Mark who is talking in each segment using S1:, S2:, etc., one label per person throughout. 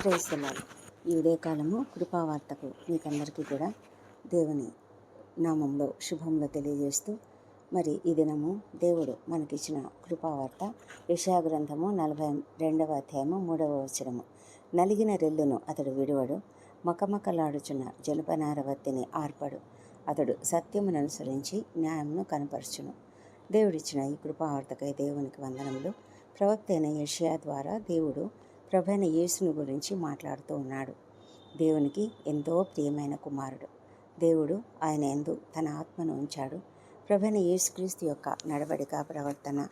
S1: క్రైస్తలాలు ఈ ఉదయకాలము కృపావార్తకు మీకందరికీ కూడా దేవుని నామంలో శుభంలో తెలియజేస్తూ మరి ఈ దినము దేవుడు మనకిచ్చిన కృపావార్త యశా గ్రంథము నలభై రెండవ అధ్యాయము మూడవ వచనము. నలిగిన రెల్లును అతడు విడువడు మకమకలాడుచున్న జనపనారవత్తిని ఆర్పడు. అతడు సత్యమును అనుసరించి న్యాయమును కనపరచును. దేవుడిచ్చిన ఈ కృపావార్తకై దేవునికి వందనములు. ప్రవక్త అయిన యషయా ద్వారా దేవుడు ప్రభైన యేసుని గురించి మాట్లాడుతూ ఉన్నాడు. దేవునికి ఎంతో ప్రియమైన కుమారుడు. దేవుడు ఆయన ఎందు తన ఆత్మను ఉంచాడు. ప్రభైన యేసుక్రీస్తు యొక్క నడవడిక ప్రవర్తన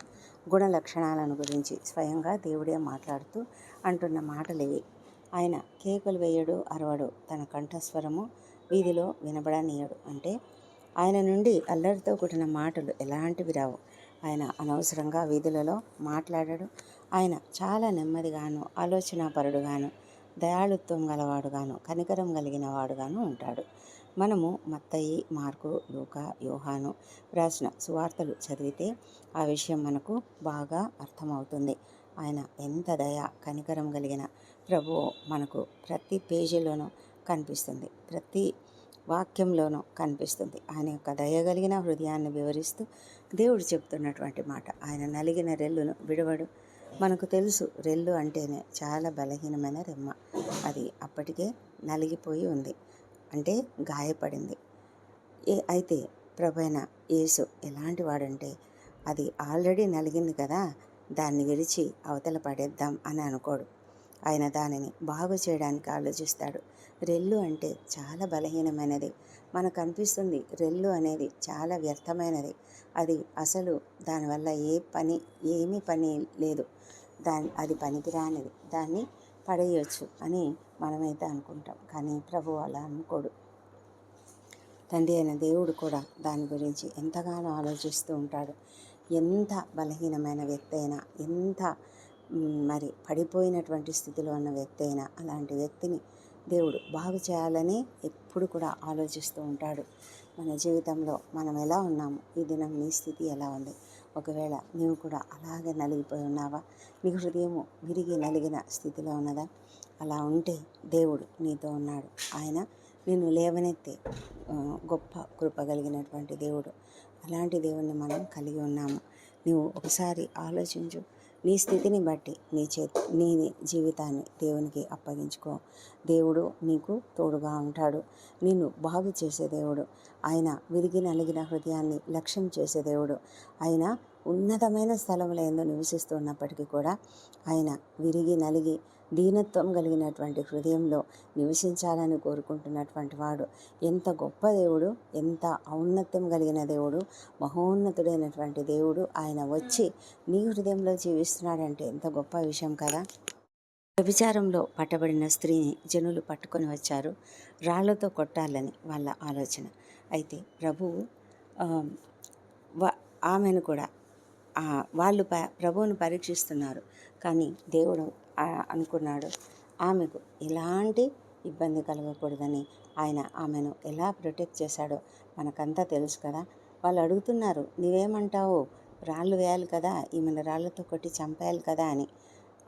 S1: గుణ లక్షణాలను గురించి స్వయంగా దేవుడే మాట్లాడుతూ అంటున్న మాటలు ఇవి. ఆయన కేకులు వేయడు అరవడు తన కంఠస్వరము వీధిలో వినబడనీయడు అంటే ఆయన నుండి అల్లరితో కూడిన మాటలు ఎలాంటివి రావు. ఆయన అనవసరంగా వీధులలో మాట్లాడడు ఆయన చాలా నెమ్మదిగాను ఆలోచనాపరుడుగాను దయాళుత్వం గలవాడుగాను కనికరం కలిగిన వాడుగాను ఉంటాడు. మనము మత్తయి మార్కు లూక యోహాను రాసిన సువార్తలు చదివితే ఆ విషయం మనకు బాగా అర్థమవుతుంది. ఆయన ఎంత దయ కనికరం కలిగిన ప్రభువు మనకు ప్రతి పేజీలోనూ కనిపిస్తుంది. ప్రతి వాక్యంలోనూ కనిపిస్తుంది. ఆయన యొక్క దయగలిగిన హృదయాన్ని వివరిస్తూ దేవుడు చెప్తున్నటువంటి మాట. ఆయన నలిగిన రెల్లును విడవడు. మనకు తెలుసు రెల్లు అంటేనే చాలా బలహీనమైన రెమ్మ. అది అప్పటికే నలిగిపోయి ఉంది. అంటే గాయపడింది. ఏ అయితే ప్రభైన యేసు ఎలాంటి వాడంటే అది ఆల్రెడీ నలిగింది కదా దాన్ని విరిచి అవతల పడేద్దాం అని అనుకోడు. ఆయన దానిని బాగు చేయడానికి ఆలోచిస్తాడు. రెల్లు అంటే చాలా బలహీనమైనది. మనకు అనిపిస్తుంది రెల్లు అనేది చాలా వ్యర్థమైనది. అది అసలు దానివల్ల ఏ పని ఏమీ పని లేదు. దాని అది పనికిరానిది. దాన్ని పడేయచ్చు అని మనమైతే అనుకుంటాం. కానీ ప్రభు అలా అనుకోడు. తండ్రి అయిన దేవుడు కూడా దాని గురించి ఎంతగానో ఆలోచిస్తూ ఉంటాడు. ఎంత బలహీనమైన వ్యక్తి అయినా ఎంత మరి పడిపోయినటువంటి స్థితిలో ఉన్న వ్యక్తి అయినా అలాంటి వ్యక్తిని దేవుడు బాగు చేయాలని ఎప్పుడు కూడా ఆలోచిస్తూ ఉంటాడు. మన జీవితంలో మనం ఎలా ఉన్నాము? ఈ దినం నీ స్థితి ఎలా ఉంది? ఒకవేళ నీవు కూడా అలాగే నలిగిపోయి ఉన్నావా? నీ హృదయము విరిగి నలిగిన స్థితిలో ఉన్నదా? అలా ఉంటే దేవుడు నీతో ఉన్నాడు. ఆయన నిన్ను లేవనెత్తే గొప్ప కృప కలిగినటువంటి దేవుడు. అలాంటి దేవుణ్ణి మనం కలిగి ఉన్నాము. నువ్వు ఒకసారి ఆలోచించు. నీ స్థితిని బట్టి నీ చే నీ జీవితాన్ని దేవునికి అప్పగించుకో. దేవుడు నీకు తోడుగా ఉంటాడు. నిన్ను బాగు చేసే దేవుడు. ఆయన విరిగి నలిగిన హృదయాన్ని లక్ష్యం చేసే దేవుడు. ఆయన ఉన్నతమైన స్థలంలో ఏందో నివసిస్తున్నప్పటికీ కూడా ఆయన విరిగి నలిగి దీనత్వం కలిగినటువంటి హృదయంలో నివసించాలని కోరుకుంటున్నటువంటి వాడు. ఎంత గొప్ప దేవుడు ఎంత ఔన్నత్యం కలిగిన దేవుడు మహోన్నతుడైనటువంటి దేవుడు ఆయన వచ్చి నీ హృదయంలో జీవిస్తున్నాడంటే ఎంత గొప్ప విషయం కదా. వ్యభిచారంలో పట్టబడిన స్త్రీని జనులు పట్టుకొని వచ్చారు. రాళ్ళతో కొట్టాలని వాళ్ళ ఆలోచన. అయితే ప్రభువు ఆమెను కూడా వాళ్ళు ప ప్రభువును పరీక్షిస్తున్నారు. కానీ దేవుడు అనుకున్నాడు. ఆమెకు ఎలాంటి ఇబ్బంది కలగకూడదని ఆయన ఆమెను ఎలా ప్రొటెక్ట్ చేశాడో మనకంతా తెలుసు కదా. వాళ్ళు అడుగుతున్నారు నీవేమంటావు రాళ్ళు వేయాలి కదా ఈమెను రాళ్ళతో కొట్టి చంపేయాలి కదా అని.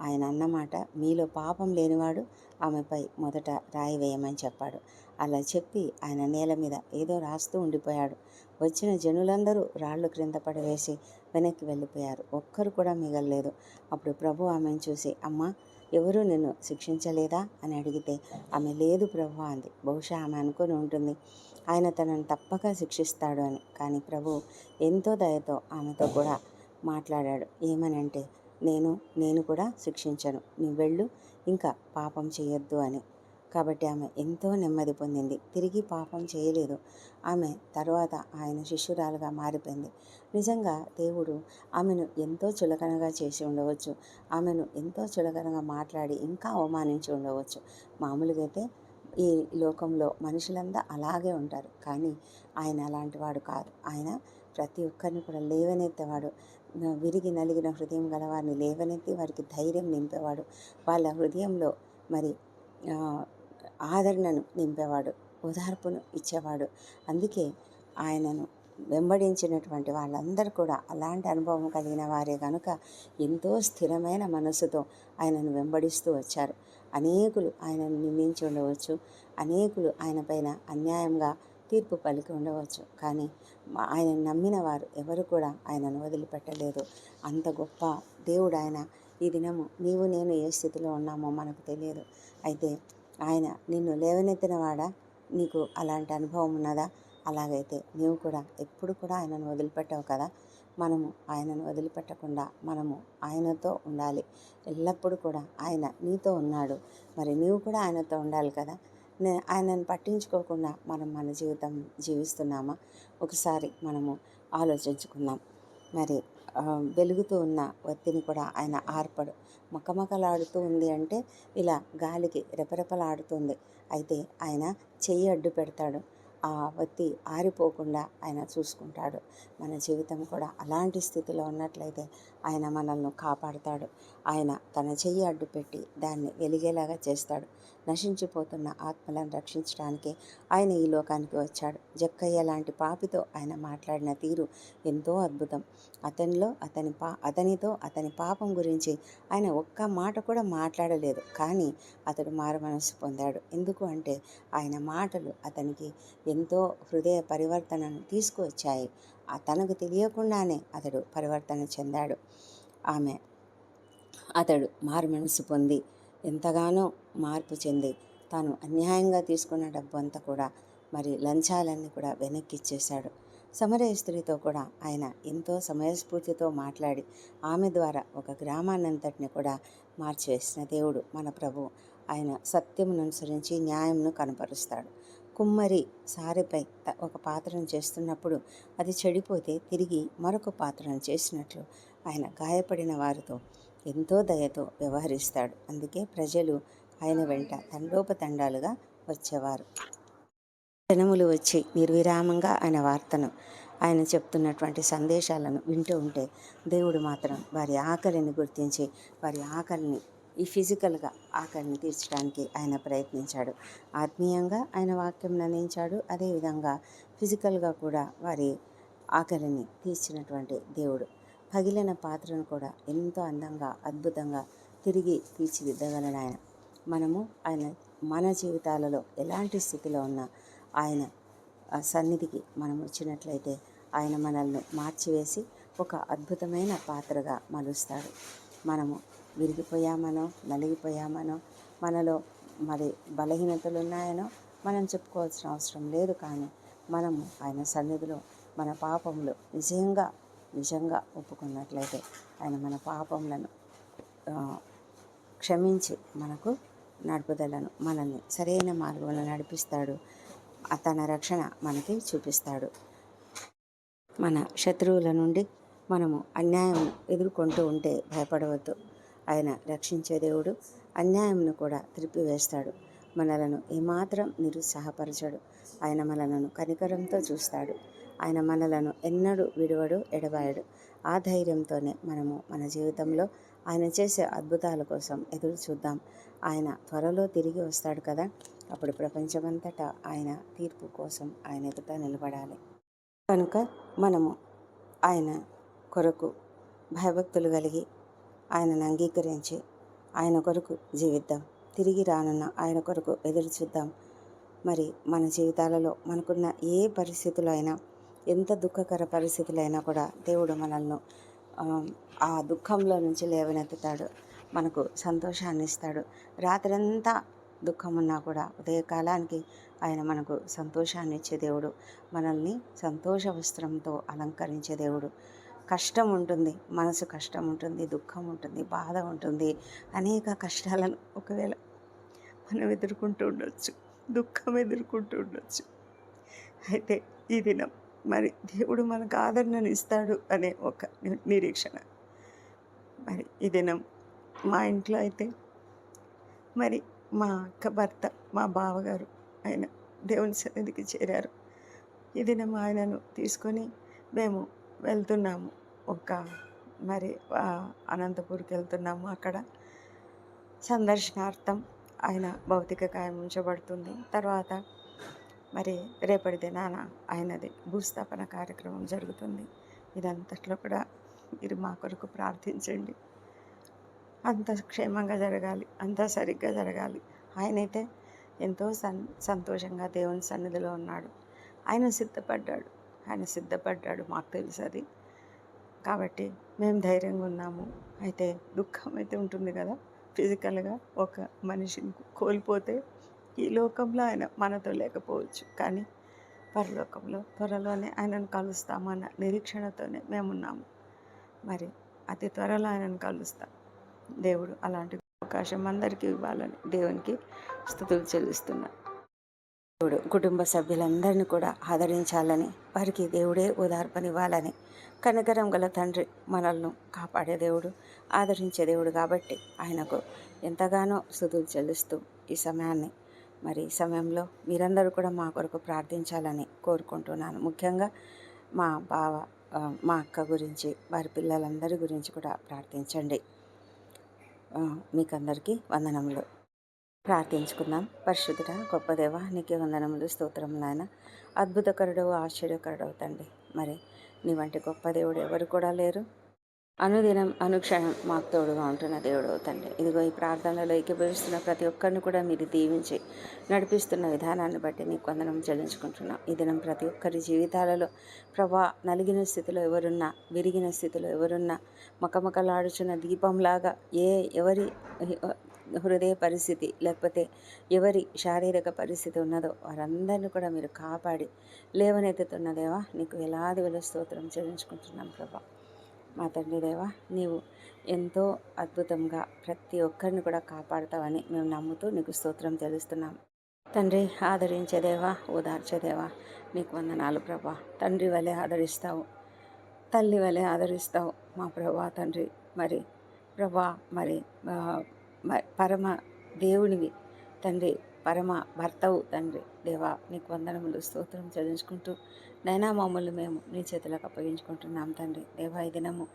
S1: ఆయన అన్నమాట మీలో పాపం లేనివాడు ఆమెపై మొదట రాయి వేయమని చెప్పాడు. అలా చెప్పి ఆయన నేల మీద ఏదో రాస్తూ ఉండిపోయాడు. వచ్చిన జనులందరూ రాళ్ళు క్రింద పడవేసి వెనక్కి వెళ్ళిపోయారు. ఒక్కరు కూడా మిగలలేదు. అప్పుడు ప్రభు ఆమెను చూసి అమ్మ ఎవరు నిన్ను శిక్షించలేదా? అని అడిగితే ఆమె లేదు ప్రభు అంది. బహుశా ఆమె అనుకొని ఉంటుంది ఆయన తనను తప్పక శిక్షిస్తాడు అని. కానీ ప్రభు ఎంతో దయతో ఆమెతో కూడా మాట్లాడాడు. ఏమనంటే నేను నేను కూడా శిక్షించను. నీ వెళ్ళు ఇంకా పాపం చేయొద్దు అని. కాబట్టి ఆమె ఎంతో నెమ్మది పొందింది. తిరిగి పాపం చేయలేదు. ఆమె తర్వాత ఆయన శిష్యురాలుగా మారిపోయింది. నిజంగా దేవుడు ఆమెను ఎంతో చులకనగా చేసి ఉండవచ్చు. ఆమెను ఎంతో చులకనగా మాట్లాడి ఇంకా అవమానించి ఉండవచ్చు. మామూలుగా అయితే ఈ లోకంలో మనుషులంతా అలాగే ఉంటారు. కానీ ఆయన అలాంటి వాడు కాదు. ఆయన ప్రతి ఒక్కరిని కూడా లేవనెత్తేవాడు. విరిగి నలిగిన హృదయం గల వారిని లేవనెత్తి వారికి ధైర్యం నింపేవాడు. వాళ్ళ హృదయంలో మరి ఆదరణను నింపేవాడు ఓదార్పును ఇచ్చేవాడు. అందుకే ఆయనను వెంబడించినటువంటి వాళ్ళందరూ కూడా అలాంటి అనుభవం కలిగిన వారే కనుక ఎంతో స్థిరమైన మనసుతో ఆయనను వెంబడిస్తూ వచ్చారు. అనేకులు ఆయనను నిందించి ఉండవచ్చు అనేకులు ఆయన పైన అన్యాయంగా తీర్పు పలికి ఉండవచ్చు. కానీ ఆయనను నమ్మిన వారు ఎవరు కూడా ఆయనను వదిలిపెట్టలేదు. అంత గొప్ప దేవుడు ఆయన. ఈ దినము నీవు నేను ఏ స్థితిలో ఉన్నామో మనకు తెలియదు. అయితే ఆయన నిన్ను లేవనెత్తిన వాడా నీకు అలాంటి అనుభవం ఉన్నదా? అలాగైతే నీవు కూడా ఎప్పుడు కూడా ఆయనను వదిలిపెట్టవు కదా? మనము ఆయనను వదిలిపెట్టకుండా మనము ఆయనతో ఉండాలి. ఎల్లప్పుడూ కూడా ఆయన నీతో ఉన్నాడు. మరి నీవు కూడా ఆయనతో ఉండాలి కదా? నేను ఆయనను పట్టించుకోకుండా మనం మన జీవితం జీవిస్తున్నామా? ఒకసారి మనము ఆలోచించుకుందాం. మరి వెలుగుతూ ఉన్న ఒత్తిని కూడా ఆయన ఆర్పడు. మకమకలాడుతూ ఉంది అంటే ఇలా గాలికి రెపరెపలాడుతుంది. అయితే ఆయన చెయ్యి అడ్డు పెడతాడు. ఆ ఒత్తి ఆరిపోకుండా ఆయన చూసుకుంటాడు. మన జీవితం కూడా అలాంటి స్థితిలో ఉన్నట్లయితే ఆయన మనల్ని కాపాడుతాడు. ఆయన తన చెయ్యి అడ్డు పెట్టి దాన్ని వెలిగేలాగా చేస్తాడు. నశించిపోతున్న ఆత్మలను రక్షించడానికే ఆయన ఈ లోకానికి వచ్చాడు. జక్కయ్య లాంటి పాపితో ఆయన మాట్లాడిన తీరు ఎంతో అద్భుతం. అతనిలో అతని పా అతనితో అతని పాపం గురించి ఆయన ఒక్క మాట కూడా మాట్లాడలేదు. కానీ అతడు మారు మనసు పొందాడు. ఎందుకు అంటే ఆయన మాటలు అతనికి ఎంతో హృదయ పరివర్తనను తీసుకువచ్చాయి. తనకు తెలియకుండానే అతడు పరివర్తన చెందాడు. ఆమె అతడు మారు మనసు పొంది ఎంతగానో మార్పు చెంది తాను అన్యాయంగా తీసుకున్న డబ్బు అంతా కూడా మరి లంచాలన్నీ కూడా వెనక్కి ఇచ్చేశాడు సమరయ స్త్రీతో కూడా ఆయన ఎంతో సమయస్ఫూర్తితో మాట్లాడి ఆమె ద్వారా ఒక గ్రామాన్నంతటిని కూడా మార్చివేసిన దేవుడు మన ప్రభు. ఆయన సత్యమును అనుసరించి న్యాయంను కనపరుస్తాడు. కుమ్మరి సారిపై ఒక పాత్రను చేస్తున్నప్పుడు అది చెడిపోతే తిరిగి మరొక పాత్రను చేసినట్లు ఆయన గాయపడిన వారితో ఎంతో దయతో వ్యవహరిస్తాడు. అందుకే ప్రజలు ఆయన వెంట తండోపతండాలుగా వచ్చేవారు. జనములు వచ్చి నిర్విరామంగా ఆయన వార్తను ఆయన చెప్తున్నటువంటి సందేశాలను వింటూ ఉంటే దేవుడు మాత్రం వారి ఆకలిని గుర్తించి వారి ఆకలిని ఈ ఫిజికల్గా ఆకలిని తీర్చడానికి ఆయన ప్రయత్నించాడు. ఆత్మీయంగా ఆయన వాక్యం అందించాడు అదేవిధంగా ఫిజికల్గా కూడా వారి ఆకలిని తీర్చినటువంటి దేవుడు పగిలిన పాత్రను కూడా ఎంతో అందంగా అద్భుతంగా తిరిగి తీర్చిదిద్దగలను ఆయన. మనము ఆయన మన జీవితాలలో ఎలాంటి స్థితిలో ఉన్నా ఆయన సన్నిధికి మనం వచ్చినట్లయితే ఆయన మనల్ని మార్చివేసి ఒక అద్భుతమైన పాత్రగా మలుస్తాడు. మనము విరిగిపోయామనో నలిగిపోయామనో మనలో మరి బలహీనతలు ఉన్నాయనో మనం చెప్పుకోవాల్సిన అవసరం లేదు కానీ మనము ఆయన సన్నిధిలో మన పాపములు నిజంగా నిజంగా ఒప్పుకున్నట్లయితే ఆయన మన పాపములను క్షమించి మనకు నడుపుదలను మనల్ని సరైన మార్గంలో నడిపిస్తాడు. తన రక్షణ మనకి చూపిస్తాడు. మన శత్రువుల నుండి మనము అన్యాయం ఎదుర్కొంటూ ఉంటే భయపడవద్దు. ఆయన రక్షించే దేవుడు అన్యాయంను కూడా త్రిప్పివేస్తాడు. మనలను ఏమాత్రం నిరుత్సాహపరచడు. ఆయన మనలను కనికరంతో చూస్తాడు. ఆయన మనలను ఎన్నడూ విడువడు ఎడబాయడు. ఆ ధైర్యంతోనే మనము మన జీవితంలో ఆయన చేసే అద్భుతాల కోసం ఎదురు చూద్దాం. ఆయన త్వరలో తిరిగి వస్తాడు కదా? అప్పుడు ప్రపంచమంతటా ఆయన తీర్పు కోసం ఆయన ఎదుట నిలబడాలి. కనుక మనము ఆయన కొరకు భయభక్తులు కలిగి ఆయనను అంగీకరించి ఆయన కొరకు జీవిద్దాం. తిరిగి రానున్న ఆయన కొరకు ఎదురు చూద్దాం. మరి మన జీవితాలలో మనకున్న ఏ పరిస్థితులు అయినా ఎంత దుఃఖకర పరిస్థితులైనా కూడా దేవుడు మనల్ని ఆ, దుఃఖంలో నుంచి లేవనెత్తుతాడు మనకు సంతోషాన్ని ఇస్తాడు. రాత్రంతా దుఃఖం ఉన్నా కూడా ఉదయకాలానికి ఆయన మనకు సంతోషాన్ని ఇచ్చే దేవుడు మనల్ని సంతోష వస్త్రంతో అలంకరించే దేవుడు. కష్టం ఉంటుంది మనసు కష్టం ఉంటుంది దుఃఖం ఉంటుంది బాధ ఉంటుంది అనేక కష్టాలను ఒకవేళ మనం ఎదుర్కొంటూ ఉండొచ్చు దుఃఖం ఎదుర్కొంటూ ఉండొచ్చు. అయితే ఈ దినం మరి దేవుడు మనకు ఆదరణను ఇస్తాడు అనే ఒక నిరీక్షణ. మరి ఈ దినం మా ఇంట్లో అయితే మరి మా అక్క భర్త మా బావగారు ఆయన దేవుని సన్నిధికి చేరారు. ఈ దినం ఆయనను తీసుకొని మేము వెళ్తున్నాము. ఒక మరి అనంతపూర్కి వెళ్తున్నాము. అక్కడ సందర్శనార్థం ఆయన భౌతిక కాయం ఉంచబడుతుంది. తర్వాత మరి రేపటి దినాన ఆయనది భూస్థాపన కార్యక్రమం జరుగుతుంది. ఇదంతట్లో కూడా మీరు మా కొరకు ప్రార్థించండి. అంత క్షేమంగా జరగాలి అంతా సరిగ్గా జరగాలి. ఆయనైతే ఎంతో సన్ సంతోషంగా దేవుని సన్నిధిలో ఉన్నాడు. ఆయన సిద్ధపడ్డాడు. ఆయన సిద్ధపడ్డాడు మాకు తెలుసు అది. కాబట్టి మేము ధైర్యంగా ఉన్నాము. అయితే దుఃఖం అయితే ఉంటుంది కదా? ఫిజికల్గా ఒక మనిషిని కోల్పోతే ఈ లోకంలో ఆయన మనతో లేకపోవచ్చు. కానీ పరలోకంలో త్వరలోనే ఆయనను కలుస్తామన్న నిరీక్షణతోనే మేమున్నాము. మరి అతి త్వరలో ఆయనను కలుస్తాం. దేవుడు అలాంటి అవకాశం అందరికీ ఇవ్వాలని దేవునికి స్థుతులు చెల్లిస్తున్నా. దేవుడు కుటుంబ సభ్యులందరినీ కూడా ఆదరించాలని వారికి దేవుడే ఓదార్పనివ్వాలని కనకరం గల తండ్రి మనల్ని కాపాడే దేవుడు ఆదరించే దేవుడు కాబట్టి ఆయనకు ఎంతగానో స్థుతులు చెల్లిస్తూ ఈ సమయాన్ని మరి ఈ సమయంలో మీరందరూ కూడా మా కొరకు ప్రార్థించాలని కోరుకుంటున్నాను. ముఖ్యంగా మా బావ మా అక్క గురించి వారి పిల్లలందరి గురించి కూడా ప్రార్థించండి. మీకు మీకందరికీ వందనములు. ప్రార్థించుకుందాం. పరిశుద్ధుడ గొప్ప దేవ నీకే వందనములు స్తోత్రం నాయన. అద్భుతకరుడు ఆశ్చర్యకరుడు అవుతండి మరి నీ వంటి గొప్ప దేవుడు ఎవరు కూడా లేరు. అనుదినం అనుక్షణం మాకు తోడుగా ఉంటున్న దేవుడు తండ్రి. ఇదిగో ఈ ప్రార్థనలో ఏకీభవిస్తున్న ప్రతి ఒక్కరిని కూడా మీరు దీవించి నడిపిస్తున్న విధానాన్ని బట్టి మీకు వందనం చెల్లించుకుంటున్నాం. ఈ దినం ప్రతి ఒక్కరి జీవితాలలో ప్రభా నలిగిన స్థితిలో ఎవరున్నా విరిగిన స్థితిలో ఎవరున్నా మకమకలాడుచున్న దీపంలాగా ఏ ఎవరి హృదయ పరిస్థితి లేకపోతే ఎవరి శారీరక పరిస్థితి ఉన్నదో వారందరినీ కూడా మీరు కాపాడి లేవనెత్తుతున్నదేవా నీకు వేలాది వేల స్తోత్రం చెల్లించుకుంటున్నాం ప్రభా. మా తండ్రి దేవా నీవు ఎంతో అద్భుతంగా ప్రతి ఒక్కరిని కూడా కాపాడుతావని మేము నమ్ముతూ నీకు స్తోత్రం తెలుస్తున్నాం తండ్రి ఆదరించేదేవా ఓదార్చేదేవా నీకు వందనాలు ప్రభా. తండ్రి వలె ఆదరిస్తావు తల్లి వలె ఆదరిస్తావు మా ప్రభా తండ్రి. మరి ప్రభా మరి పరమ దేవునివి తండ్రి పరమ భర్తవు తండ్రి. దేవా నీకు వందనములు స్తోత్రం చెల్లించుకుంటూ నైనా మమ్మల్ని మేము నీ చేతులకు అప్పగించుకుంటున్నాం తండ్రి. దేవా ఈ దినము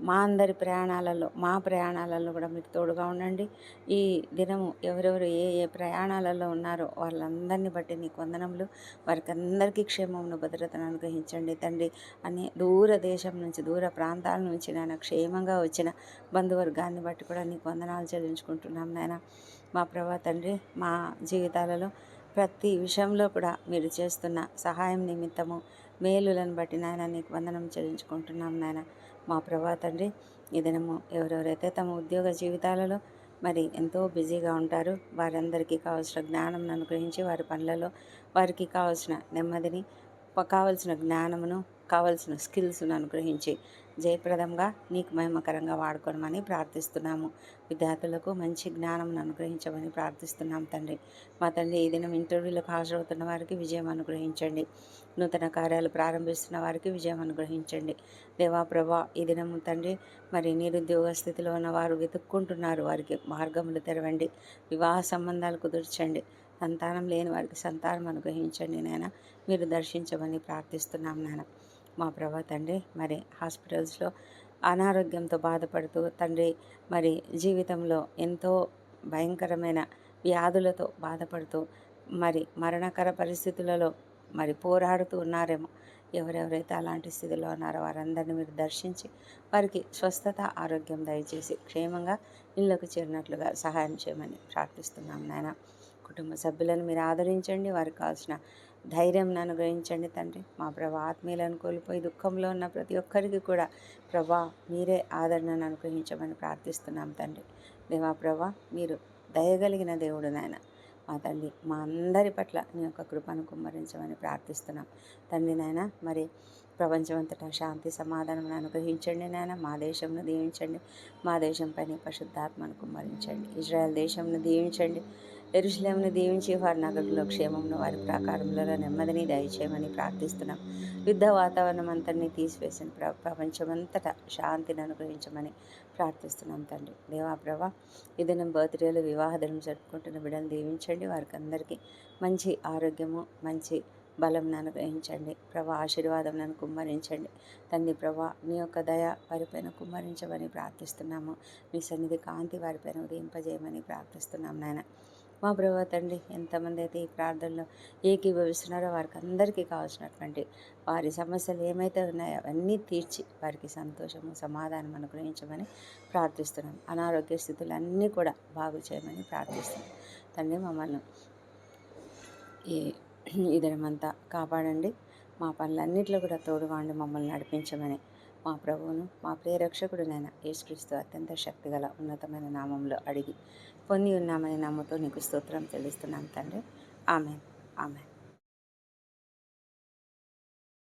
S1: మా అందరి ప్రయాణాలలో మా ప్రయాణాలలో కూడా మీకు తోడుగా ఉండండి. ఈ దినము ఎవరెవరు ఏ ఏ ప్రయాణాలలో ఉన్నారో వాళ్ళందరినీ బట్టి నీకు వందనములు. వారికి అందరికీ క్షేమమును భద్రతను అనుగ్రహించండి తండ్రి. అని దూర దేశం నుంచి దూర ప్రాంతాల నుంచి నాయన క్షేమంగా వచ్చిన బంధువర్గాన్ని బట్టి కూడా నీకు వందనాలు చెల్లించుకుంటున్నాం నాయన. మా ప్రభా తండ్రి మా జీవితాలలో ప్రతి విషయంలో కూడా మీరు చేస్తున్న సహాయం నిమిత్తము మేలులను బట్టి నాయన నీకు వందనం చెల్లించుకుంటున్నాం నాయన. మా ప్రభా తండ్రి ఈ దినము ఎవరెవరైతే తమ ఉద్యోగ జీవితాలలో మరి ఎంతో బిజీగా ఉంటారు వారందరికీ కావాల్సిన జ్ఞానం అనుగ్రహించి వారి పనులలో వారికి కావాల్సిన నెమ్మదిని కావలసిన జ్ఞానమును కావలసిన స్కిల్స్ను అనుగ్రహించి జయప్రదంగా నీకు మహిమకరంగా వాడుకోనమని ప్రార్థిస్తున్నాము. విద్యార్థులకు మంచి జ్ఞానం అనుగ్రహించమని ప్రార్థిస్తున్నాం తండ్రి. మా తండ్రి ఈ దినం ఇంటర్వ్యూలకు హాజరవుతున్న వారికి విజయం అనుగ్రహించండి. నూతన కార్యాలు ప్రారంభిస్తున్న వారికి విజయం అనుగ్రహించండి. దేవా ప్రభా ఈ దినం తండ్రి మరి నిరుద్యోగ స్థితిలో ఉన్న వారు వెతుక్కుంటున్నారు. వారికి మార్గములు తెరవండి. వివాహ సంబంధాలు కుదుర్చండి. సంతానం లేని వారికి సంతానం అనుగ్రహించండి నాయన. మీరు దర్శించమని ప్రార్థిస్తున్నాం నాయన. మా ప్రభా తండ్రి మరి హాస్పిటల్స్లో అనారోగ్యంతో బాధపడుతూ తండ్రి మరి జీవితంలో ఎంతో భయంకరమైన వ్యాధులతో బాధపడుతూ మరి మరణకర పరిస్థితులలో మరి పోరాడుతూ ఉన్నారేమో. ఎవరెవరైతే అలాంటి స్థితిలో ఉన్నారో వారందరినీ మీరు దర్శించి వారికి స్వస్థత ఆరోగ్యం దయచేసి క్షేమంగా ఇళ్ళకు చేరినట్లుగా సహాయం చేయమని ప్రార్థిస్తున్నాం నాయన. కుటుంబ సభ్యులను మీరు ఆదరించండి వారికి కావాల్సిన ధైర్యం అనుగ్రహించండి తండ్రి. మా ప్రభా ఆత్మీయులను కోల్పోయి దుఃఖంలో ఉన్న ప్రతి ఒక్కరికి కూడా ప్రభా మీరే ఆదరణను అనుగ్రహించమని ప్రార్థిస్తున్నాం తండ్రి. దేవా ప్రభా మీరు దయగలిగిన దేవుడు నాయన. మా తండ్రి మా అందరి పట్ల నీ యొక్క కృపను కుమ్మరించమని ప్రార్థిస్తున్నాం. తండ్రి నాయన మరి ప్రపంచమంతటా శాంతి సమాధానం అనుగ్రహించండి నాయన. మా దేశంను దీవించండి. మా దేశంపై నీ పరిశుద్ధాత్మను కుమ్మరించండి. ఇజ్రాయెల్ దేశంను దీవించండి. ఎరుశలేమును దీవించి వారి నగరంలో క్షేమమును వారి ప్రాకారములలో నెమ్మదిని దయచేయమని ప్రార్థిస్తున్నాం. యుద్ధ వాతావరణం అంతటినీ తీసివేసిన ప్ర ప్రపంచమంతటా శాంతిని అనుగ్రహించమని ప్రార్థిస్తున్నాం తండ్రి. దేవా ప్రభా ఈ దినం బర్త్డేలు వివాహ దినం జరుపుకుంటున్న బిడ్డలు దీవించండి. వారికి అందరికీ మంచి ఆరోగ్యము మంచి బలం అనుగ్రహించండి. ప్రభా ఆశీర్వాదం నన్ను కుమ్మరించండి. తండ్రి ప్రభా నీ యొక్క దయ వారిపైన కుమ్మరించమని ప్రార్థిస్తున్నాము. మీ సన్నిధి కాంతి వారిపైన ఉదయింపజేయమని ప్రార్థిస్తున్నాం నాయన.
S2: మా ప్రభా తండ్రి ఎంతమంది అయితే ఈ ప్రార్థనలో ఏకీభవిస్తున్నారో వారికి అందరికీ కావాల్సినటువంటి వారి సమస్యలు ఏమైతే ఉన్నాయో అవన్నీ తీర్చి వారికి సంతోషము సమాధానం అనుగ్రహించమని ప్రార్థిస్తున్నాం. అనారోగ్య స్థితులు అన్నీ కూడా బాగు చేయమని ప్రార్థిస్తున్నాం. తండ్రి మమ్మల్ని ఈ ఇదనమంతా కాపాడండి. మా పనులన్నింటిలో కూడా తోడువాండి మమ్మల్ని నడిపించమని మా ప్రభువును మా ప్రియరక్షకుడునైన యేసుక్రీస్తు అత్యంత శక్తిగల ఉన్నతమైన నామంలో అడిగి పొంది ఉన్నామని నమ్ముతూ నీకు స్తోత్రం తెలుస్తున్నాం తండ్రి. ఆమె ఆమె